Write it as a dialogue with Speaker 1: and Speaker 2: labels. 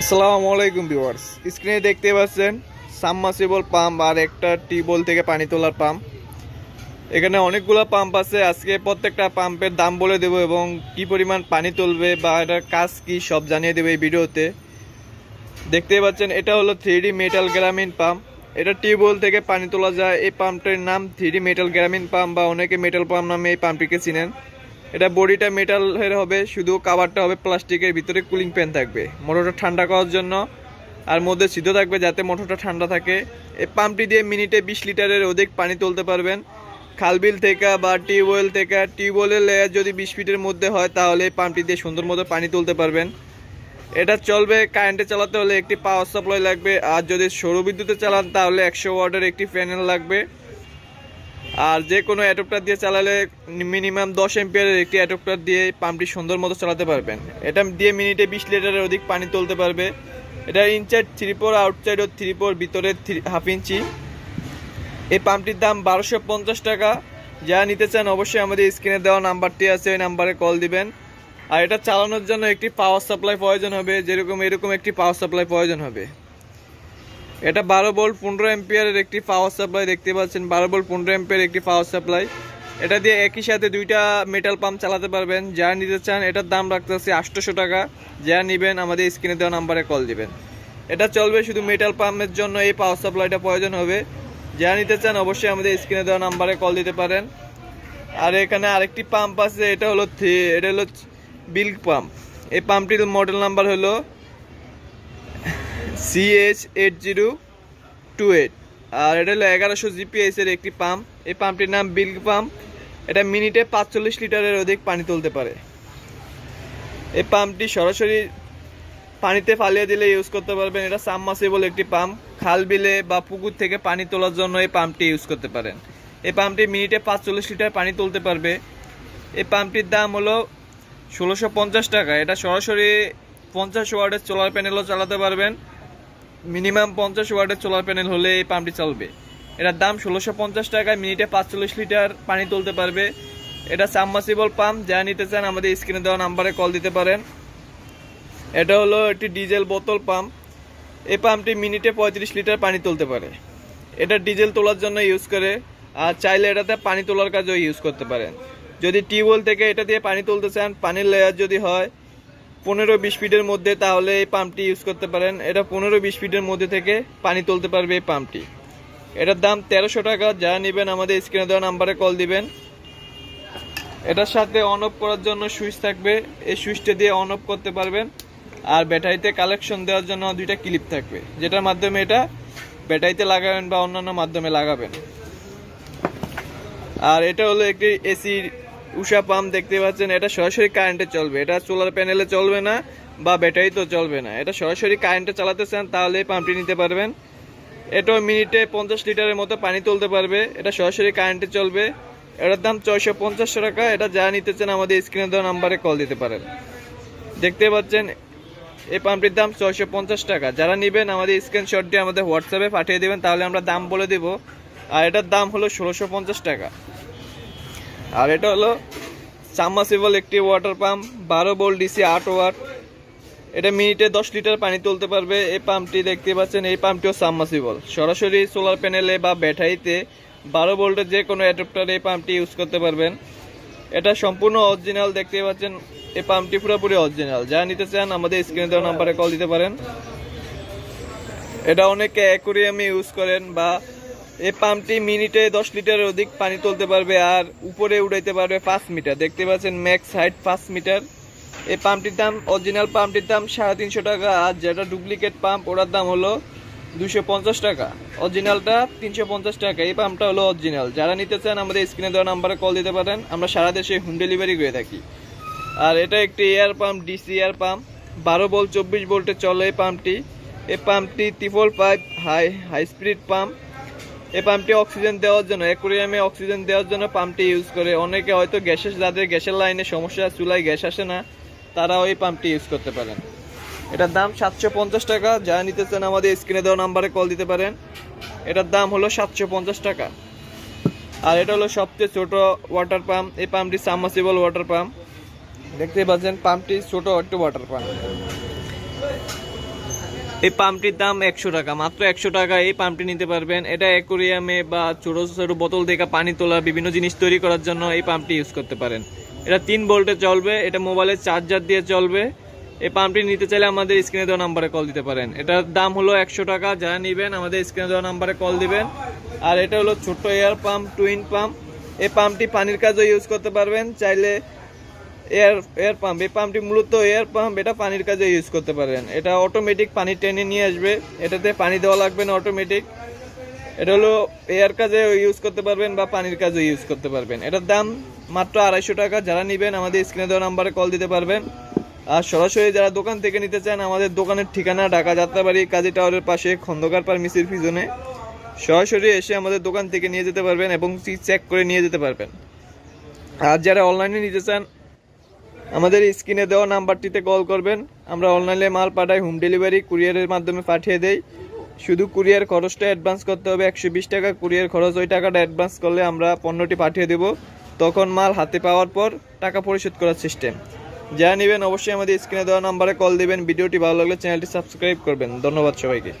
Speaker 1: আসসালামু আলাইকুম ভিউয়ার্স। স্ক্রিনে দেখতে পাচ্ছেন সাবমার্সিবল পাম্প আর একটা টিউবওয়েল থেকে পানি তোলার পাম্প এখানে অনেকগুলো পাম্প আছে। আজকে প্রত্যেকটা পাম্পের দাম বলে দেবো এবং কি পরিমাণ পানি তুলবে বা এটার কাজ কি সব জানিয়ে দেবো এই ভিডিওতে। দেখতেই পাচ্ছেন, এটা হলো থ্রি মেটাল গ্রামীণ পাম্প এটা টিউবওয়েল থেকে পানি তোলা যায়। এই পাম্পটির নাম থ্রি মেটাল গ্রামীণ পাম্প বা অনেকে মেটাল পাম্প নামে এই পাম্পটিকে চিনেন। এটা বডিটা মেটালের হবে, শুধু কাভারটা হবে প্লাস্টিকের ভিতরে কুলিং প্যান থাকবে। মোটরটা ঠান্ডা করার জন্য, আর মধ্যে সিদ্ধ থাকবে যাতে মোটরটা ঠান্ডা থাকে। এই পাম্পটি দিয়ে মিনিটে বিশ লিটারের অধিক পানি তুলতে পারবেন। খালবিল থেকে বা টিউবওয়েল থেকে টিউবওয়েলের লেয়ার যদি বিশ ফিটের মধ্যে হয়, তাহলে এই পাম্পটি দিয়ে সুন্দর মতো পানি তুলতে পারবেন। এটা চলবে কারেন্টে চালাতে হলে একটি পাওয়ার সাপ্লাই লাগবে, আর যদি সৌর বিদ্যুতে চালান, তাহলে একশো ওয়াটের একটি প্যানেল লাগবে। আর যে কোনো অ্যাডপ্টার দিয়ে চালালে মিনিমাম দশ এম্পিয়ারের একটি অ্যাডপ্টার দিয়ে পাম্পটি সুন্দর মতো চালাতে পারবেন। এটা দিয়ে মিনিটে বিশ লিটারের অধিক পানি তুলতে পারবে। এটা ইনসাইড থ্রি ফোর আউটসাইড ও থ্রি ফোর ভিতরে হাফ ইঞ্চি এই পাম্পটির দাম বারোশো পঞ্চাশ টাকা। যা নিতে চান অবশ্যই আমাদের স্ক্রিনে দেওয়া নাম্বারটি আছে ওই নাম্বারে কল দিবেন। আর এটা চালানোর জন্য একটি পাওয়ার সাপ্লাই প্রয়োজন হবে, যেরকম এরকম একটি পাওয়ার সাপ্লাই প্রয়োজন হবে। এটা বারো ভোল্ট, পনেরো এম্পিয়ারের একটি পাওয়ার সাপ্লাই দেখতে পাচ্ছেন, বারো ভোল্ট, পনেরো এম্পিয়ার একটি পাওয়ার সাপ্লাই এটা দিয়ে একই সাথে দুইটা মেটাল পাম্প চালাতে পারবেন। যা নিতে চান, এটার দাম রাখতেছে আটশোশো টাকা। যা নেবেন, আমাদের স্ক্রিনে দেওয়া নাম্বারে কল দিবেন। এটা চলবে শুধু মেটাল পাম্পের জন্য, এই পাওয়ার সাপ্লাইটা প্রয়োজন হবে। যা নিতে চান, অবশ্যই আমাদের স্ক্রিনে দেওয়া নাম্বারে কল দিতে পারেন। আর এখানে আরেকটি পাম্প আছে, এটা হলো এটা হলো বিল্ক পাম্প এই পাম্পটির মডেল নাম্বার হলো CH eight zero two eight আর এটা হলো এগারোশো জিপিএস এর একটি পাম্প এই পাম্পটির নাম বিল্ক পাম্প এটা মিনিটে পাঁচচল্লিশ লিটারের অধিক পানি তুলতে পারে। এই পাম্পটি সরাসরি পানিতে ফালিয়ে দিলে ইউজ করতে পারবেন। এটা সাবমার্সিবল একটি পাম্প খাল বিলে বা পুকুর থেকে পানি তোলার জন্য এই পাম্পটি ইউজ করতে পারেন। এই পাম্পটি মিনিটে পাঁচচল্লিশ লিটার পানি তুলতে পারবে। এই পাম্পটির দাম হলো ষোলোশো টাকা। এটা সরাসরি পঞ্চাশ ওয়ার্ডের সোলার প্যানেলও চালাতে পারবেন। মিনিমাম পঞ্চাশ ওয়ার্ডের সোলার প্যানেল হলে এই পাম্পটি চলবে। এটার দাম ষোলোশো পঞ্চাশ টাকায় মিনিটে পাঁচচল্লিশ লিটার পানি তুলতে পারবে। এটা সাবমার্সিবল পাম্প যা নিতে চান আমাদের স্ক্রিনে দেওয়া নাম্বারে কল দিতে পারেন। এটা হলো একটি ডিজেল বোতল পাম্প এই পাম্পটি মিনিটে পঁয়ত্রিশ লিটার পানি তুলতে পারে। এটা ডিজেল তোলার জন্য ইউজ করে, আর চাইলে এটাতে পানি তোলার কাজেও ইউজ করতে পারেন। যদি টিউবওয়েল থেকে এটা দিয়ে পানি তুলতে চান, পানির লেয়ার যদি হয় পনেরো বিশ ফিটের মধ্যে তাহলে এই পাম্পটি ইউজ করতে পারেন। এটা পনেরো বিশ ফিটের মধ্যে থেকে পানি তুলতে পারবে এই পাম্পটি। এটার দাম তেরোশো টাকা। যা নেবেন আমাদের স্ক্রিনে দেওয়া নাম্বারে কল দিবেন। এটার সাথে অন অফ করার জন্য সুইচ থাকবে। এই সুইচটা দিয়ে অন অফ করতে পারবেন। আর ব্যাটারিতে কালেকশন দেওয়ার জন্য দুইটা ক্লিপ থাকবে। যেটার মাধ্যমে এটা ব্যাটারিতে লাগাবেন বা অন্যান্য মাধ্যমে লাগাবেন। আর এটা হলো একটি এসির উষা পাম্প দেখতে পাচ্ছেন, এটা সরাসরি কারেন্টে চলবে। এটা সোলার প্যানেলে চলবে না, বা ব্যাটারিতেও চলবে না। এটা সরাসরি কারেন্টে চালাতে চান, তাহলে পাম্পটি নিতে পারবেন। এটাও মিনিটে পঞ্চাশ লিটারের মতো পানি তুলতে পারবে। এটা সরাসরি কারেন্টে চলবে। এটার দাম ছয়শো পঞ্চাশ টাকা। এটা যা নিতে চান, আমাদের স্ক্রিনে দেওয়া নাম্বারে কল দিতে পারেন। দেখতে পাচ্ছেন, এই পাম্পটির দাম ছয়শো পঞ্চাশ টাকা। যারা নেবেন, আমাদের স্ক্রিনশট দিয়ে আমাদের হোয়াটসঅ্যাপে পাঠিয়ে দেবেন, তাহলে আমরা দাম বলে দেব। আর এটার দাম হলো ষোলোশো পঞ্চাশ টাকা। আর এটা হলো সাবমার্সিবল একটি ওয়াটার পাম্প বারো বোল ডিসি আট ওয়াট এটা মিনিটে দশ লিটার পানি তুলতে পারবে। এই পাম্পটি দেখতে পাচ্ছেন, এই পাম্পটিও সাবমার্সিবল সরাসরি সোলার প্যানেলে বা ব্যাটারিতে বারো ভোল্টের যে কোনো অ্যাডাপ্টার এই পাম্পটি ইউজ করতে পারবেন। এটা সম্পূর্ণ অরিজিনাল দেখতে পাচ্ছেন। এই পাম্পটি পুরোপুরি অরিজিনাল যা নিতে চান, আমাদের স্ক্রিনে দেওয়া নাম্বারে কল দিতে পারেন। এটা অনেকে অ্যাকোরিয়ামে ইউজ করেন বা এই পাম্পটি মিনিটে দশ লিটারের অধিক পানি তুলতে পারবে আর উপরে উঠাইতে পারবে পাঁচ মিটার। দেখতে পাচ্ছেন ম্যাক্স হাইট পাঁচ মিটার। এই পাম্পটির দাম, অরিজিনাল পাম্পটির দাম সাড়ে তিনশো টাকা আর যেটা ডুপ্লিকেট পাম্প, ওটার দাম হলো দুশো পঞ্চাশ টাকা। অরিজিনালটা তিনশো পঞ্চাশ টাকা। এই পাম্পটা হলো অরিজিনাল। যারা নিতে চান, আমাদের স্ক্রিনে দেওয়া নাম্বারে কল দিতে পারেন। আমরা সারা দেশে হোম ডেলিভারি করে থাকি। আর এটা একটি air pump, DC air pump. বারো বল, চব্বিশ ভোল্টে চলে এই পাম্পটি। এই পাম্পটি triple pipe, high high speed pump. এই পাম্পটি অক্সিজেন দেওয়ার জন্য, অ্যাকোরিয়ামে অক্সিজেন দেওয়ার জন্য পাম্পটি ইউজ করে। অনেকে হয়তো গ্যাসের যাদের গ্যাসের লাইনে সমস্যা, চুলায় গ্যাস আসে না তারা ওই পাম্পটি ইউজ করতে পারেন। এটার দাম সাতশো পঞ্চাশ টাকা, যা নিতে চান আমাদের স্ক্রিনে দেওয়া নাম্বারে কল দিতে পারেন। এটার দাম হলো সাতশো পঞ্চাশ টাকা। আর এটা হলো সবচেয়ে ছোট ওয়াটার পাম্প এই পাম্পটি সাবমার্সিবল ওয়াটার পাম্প দেখতে পাচ্ছেন, পাম্পটি ছোট একটু ওয়াটার পাম্প এই পাম্পটির দাম একশো টাকা, মাত্র একশো টাকা এই পাম্পটি নিতে পারবেন। এটা অ্যাকোরিয়ামে বা ছোটো ছোটো বোতল থেকে পানি তোলা বিভিন্ন জিনিস তৈরি করার জন্য এই পাম্পটি ইউজ করতে পারেন। এটা তিন ভোল্টে চলবে, এটা মোবাইলের চার্জার দিয়ে চলবে। এই পাম্পটি নিতে চাইলে আমাদের স্ক্রিনে দেওয়া নাম্বারে কল দিতে পারেন। এটার দাম হলো একশো টাকা, যারা নেবেন আমাদের স্ক্রিনে দেওয়া নাম্বারে কল দিবেন। আর এটা হলো ছোট্ট এয়ার পাম্প টুইন পাম্প এই পাম্পটি পানির কাজও ইউজ করতে পারবেন, চাইলে এয়ার এয়ার পাম্প এই পাম্পটি মূলত এয়ার পাম্প এটা পানির কাজে ইউজ করতে পারেন। এটা অটোমেটিক পানি টেনে নিয়ে আসবে। এটাতে পানি দেওয়া লাগবে না অটোমেটিক এটা হলো এয়ার কাজে ইউজ করতে পারবেন বা পানির কাজে ইউজ করতে পারবেন। এটার দাম মাত্র আড়াইশো টাকা। যারা নেবেন, আমাদের স্ক্রিনে দেওয়া নাম্বারে কল দিতে পারবেন। আর সরাসরি যারা দোকান থেকে নিতে চান, আমাদের দোকানের ঠিকানা ঢাকা যাত্রাবাড়ি, কাজী টাওয়ারের পাশে, খন্দকার ফার্মেসির পিছনে। সরাসরি এসে আমাদের দোকান থেকে নিয়ে যেতে পারবেন এবং চেক করে নিয়ে যেতে পারবেন। আর যারা অনলাইনে নিতে চান আমাদের স্ক্রিনে দেওয়া নাম্বারটিতে কল করবেন। আমরা অনলাইনে মাল পাঠাই হোম ডেলিভারি কুরিয়ারের মাধ্যমে পাঠিয়ে দেই। শুধু কুরিয়ার খরচটা অ্যাডভান্স করতে হবে, একশো বিশ টাকা কুরিয়ার খরচ, ওই টাকাটা অ্যাডভান্স করলে আমরা পণ্যটি পাঠিয়ে দেব। তখন মাল হাতে পাওয়ার পর টাকা পরিশোধ করার সিস্টেম যা নেবেন অবশ্যই আমাদের স্ক্রিনে দেওয়া নাম্বারে কল দেবেন। ভিডিওটি ভালো লাগলে চ্যানেলটি সাবস্ক্রাইব করবেন। ধন্যবাদ সবাইকে।